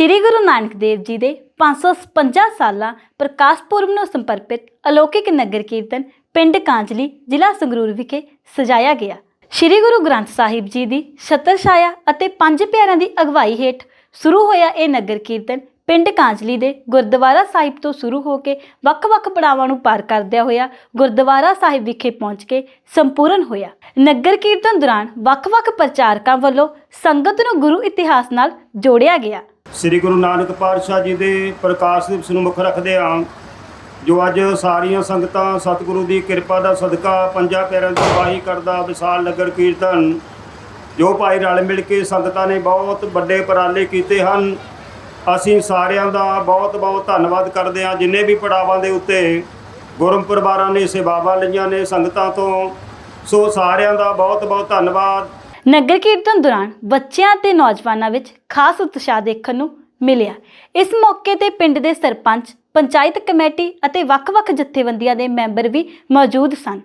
ਸ੍ਰੀ ਗੁਰੂ ਨਾਨਕ ਦੇਵ ਜੀ ਦੇ 555 ਸਾਲਾਂ ਪ੍ਰਕਾਸ਼ ਪੁਰਬ ਨੂੰ ਸਮਰਪਿਤ ਅਲੌਕਿਕ ਨਗਰ ਕੀਰਤਨ ਪਿੰਡ ਕਾਂਜਲੀ ਜ਼ਿਲ੍ਹਾ ਸੰਗਰੂਰ ਵਿਖੇ ਸਜਾਇਆ ਗਿਆ। ਸ੍ਰੀ ਗੁਰੂ ਗ੍ਰੰਥ ਸਾਹਿਬ ਜੀ ਦੀ ਛਤਰ ਛਾਇਆ ਅਤੇ ਪੰਜ ਪਿਆਰਿਆਂ ਦੀ ਅਗਵਾਈ ਹੇਠ ਸ਼ੁਰੂ ਹੋਇਆ ਇਹ ਨਗਰ ਕੀਰਤਨ ਪਿੰਡ ਕਾਂਜਲੀ ਦੇ ਗੁਰਦੁਆਰਾ ਸਾਹਿਬ ਤੋਂ ਸ਼ੁਰੂ ਹੋ ਕੇ ਵੱਖ-ਵੱਖ ਪੜਾਵਾਂ ਨੂੰ ਪਾਰ ਕਰਦਿਆਂ ਹੋਇਆ ਗੁਰਦੁਆਰਾ ਸਾਹਿਬ ਵਿਖੇ ਪਹੁੰਚ ਕੇ ਸੰਪੂਰਨ ਹੋਇਆ। ਨਗਰ ਕੀਰਤਨ ਦੌਰਾਨ ਵੱਖ-ਵੱਖ ਪ੍ਰਚਾਰਕਾਂ ਵੱਲੋਂ ਸੰਗਤ ਨੂੰ ਗੁਰੂ ਇਤਿਹਾਸ ਨਾਲ ਜੋੜਿਆ ਗਿਆ। ਸ੍ਰੀ ਗੁਰੂ ਨਾਨਕ ਪਾਤਸ਼ਾਹ ਜੀ ਦੇ ਪ੍ਰਕਾਸ਼ ਦਿਵਸ ਨੂੰ ਮੁੱਖ ਰੱਖਦੇ ਹਾਂ, ਜੋ ਅੱਜ ਸਾਰੀਆਂ ਸੰਗਤਾਂ ਸਤਿਗੁਰੂ ਦੀ ਕਿਰਪਾ ਦਾ ਸਦਕਾ ਪੰਜਾਂ ਪੈਰਾਂ ਦੀ ਵਾਹੀ ਕਰਦਾ, ਵਿਸ਼ਾਲ ਨਗਰ ਕੀਰਤਨ, ਜੋ ਭਾਈ ਰਲ ਮਿਲ ਕੇ ਸੰਗਤਾਂ ਨੇ ਬਹੁਤ ਵੱਡੇ ਉਪਰਾਲੇ ਕੀਤੇ ਹਨ। ਅਸੀਂ ਸਾਰਿਆਂ ਦਾ ਬਹੁਤ ਬਹੁਤ ਧੰਨਵਾਦ ਕਰਦੇ ਹਾਂ। ਜਿੰਨੇ ਵੀ ਪੜਾਵਾਂ ਦੇ ਉੱਤੇ ਗੁਰਮ ਪਰਿਵਾਰਾਂ ਨੇ, ਸੇਵਾਵਾਂ ਲਈਆਂ ਨੇ ਸੰਗਤਾਂ ਤੋਂ, ਸੋ ਸਾਰਿਆਂ ਦਾ ਬਹੁਤ ਬਹੁਤ ਧੰਨਵਾਦ। ਨਗਰ ਕੀਰਤਨ ਦੌਰਾਨ ਬੱਚਿਆਂ ਤੇ ਨੌਜਵਾਨਾਂ ਵਿੱਚ ਖਾਸ ਉਤਸ਼ਾਹ ਦੇਖਣ ਨੂੰ ਮਿਲਿਆ। ਇਸ ਮੌਕੇ ਤੇ ਪਿੰਡ ਦੇ ਸਰਪੰਚ, ਪੰਚਾਇਤ ਕਮੇਟੀ ਅਤੇ ਵੱਖ-ਵੱਖ ਜਥੇਬੰਦੀਆਂ ਦੇ ਮੈਂਬਰ ਵੀ ਮੌਜੂਦ ਸਨ।